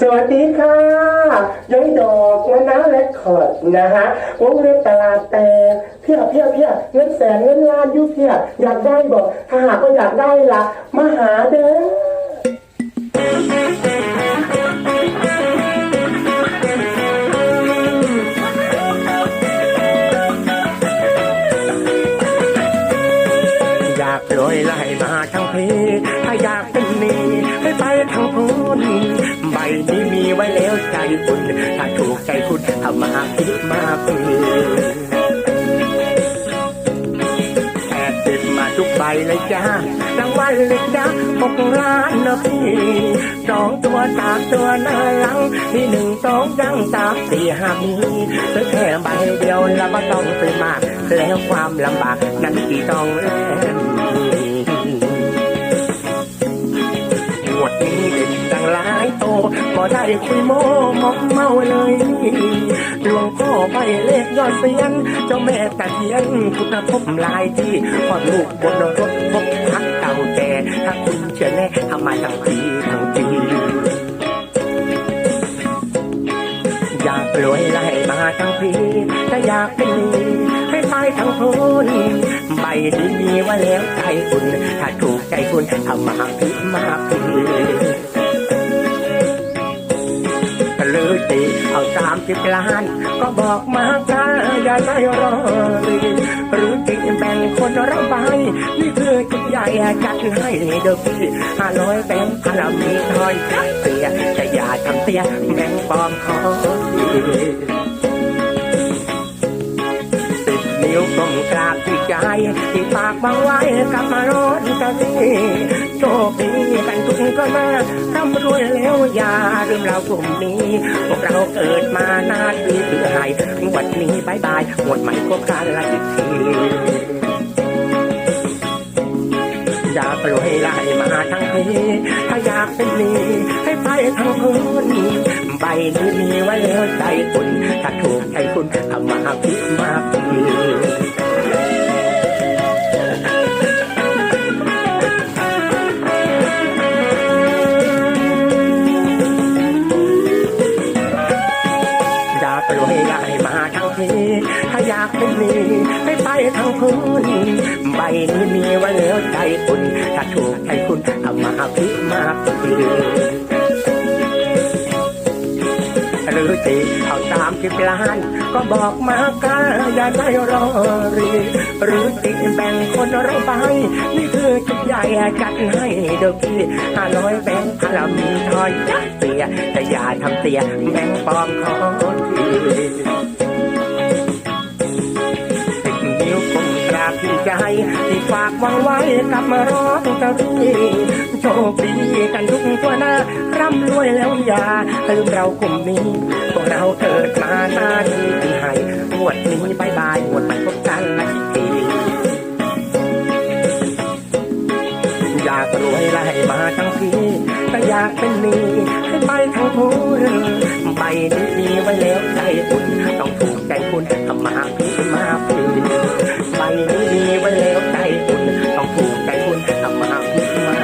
สวัสดีค่ะ ย้อยดอกมะนาวและขอดนะฮะวงเล็บตลาดแต่เพียเพียเพียเงินแสนเงินล้านยุเพียอยากได้บอกถ้าหากว่าอยากได้ละมาหาเด้ออยากรวยไล่มาทั้งพีถ้าอยากเป็นนี้ให้ไปทั้งพุ นใบนี้มีไว้แล้วใจคุณถ้าถูกใจคุณทำมาคิดมาปีแอบติดมาทุกใบเลยจ้ารางวัลเล็กจ้าหกล้านนะพี่สองตัวสามตัวหน้าหลังที่หนึ่งสองยังสามสี่ห้ามีซื้อแค่ใบเดียวแล้วก็ต้องซื้อมาก แล้วความลำบากนั้นที่ต้องแลายโตก็ได้คุยโมมอกเมาเลยหลวงพ่อไปเลขยอดเสียนเจ้าแม่ตะเคียนพุทธภพลายที่พอดลูกบนรถพบพักเก่าแก่ถ้าคุณเชื่อแน่ทำมาทั้งปีทั้งปีอยากรวยไล่มาทั้งพีถ้าอยากเป็นให้ไปทั้งพูนใบนี้มีว่าแล้วใจคุณ ถ้าถูกใจคุณทำมาพิมาพีห สามสิบล้าน ก็บอกมาจ้าอย่าได้รอรีหรือตีแบ่งคนละใบนี่คือจุดใหญ่จัดให้เด็กพี่ห้าร้อยแบงค์พันมีทอยเสียจะอย่าทำเสียแบ่งปลอมขอ มกราบที่ใจที่ปากวางไว้กลับมารถกะทีโชคดีกันทุกก็มาร่ำรวยแล้วอย่าลืมเรากลุ่มนี้พวกเราเกิดมาหน้าที่ถือให้วันนี้บายบายหมดใหม่พบกันละอีกทีอย่ากรวยไล่มาทั้งทีถ้าอยากเป็นนี้ให้ไปทั้งพื้นใบนี้มีไว้แล้วใจคุณถ้าถูกใจคุณทำมาพิมา ถ้าอยากเป็นหนี้ให้ไปทั้งพื้นใบนี้มีไว้แล้วใจคุณถ้าถูกใจคุณทำมาพิมาพีหรือตีเอาสามสิบล้าน ก็บอกมากันอย่าได้รอรีหรือตีแบ่งคนละใบนี่คือจุดใหญ่จัดให้เด้อพี่ห้าร้อยแบงค์พลามีทอยจัดเสียแต่อย่าทำเสียแบ่งปลอมขอทีสิ ที่ใจที่ฝากวางไว้กับมาร้องตะรีโชคดีกันทุกตัวหน้าร่ำรวยแล้วอย่าลืมเรากลุ่มนี้พวกเราเกิดมาหน้าที่ที่ให้หมวดนี้บายบายหมวดใหม่พบกันละอีกทีอยากรวยไล่มาทั้งทีก็อยากเป็นนี้ให้ไปทั้งพูนใบนี้มีไว้แล้วใจคุณต้องถูกใจคุณทำมาพีมาพี ใบนี้มีไว้แล้วใจคุณต้องถูกใจคุณทำมาพีมา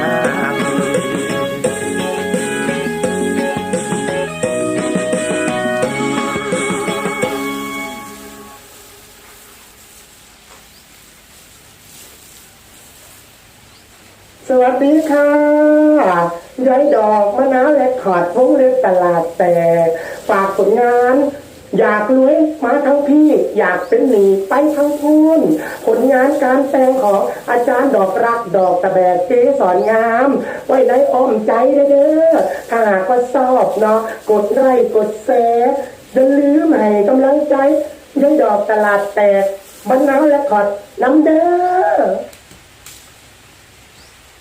สวัสดีค่ะย้อยดอกมะนาวและขอดพุ่งเล็บตลาดแต่ฝากผลงาน อยากรวยมาทั้งพี่ อยากเป็นหนีไปทั้งพูนผลงานการแปลงของอาจารย์ดอกรักดอกตะแบกเกสอนงาม ไว้ในอ้อมใจเด้อถ้าหากว่าชอบเนาะกดไลค์กดแชร์อย่าลืมให้กำลังใจย้อยดอกตลาดแตกมะนาวและขอดน้ำเด้อ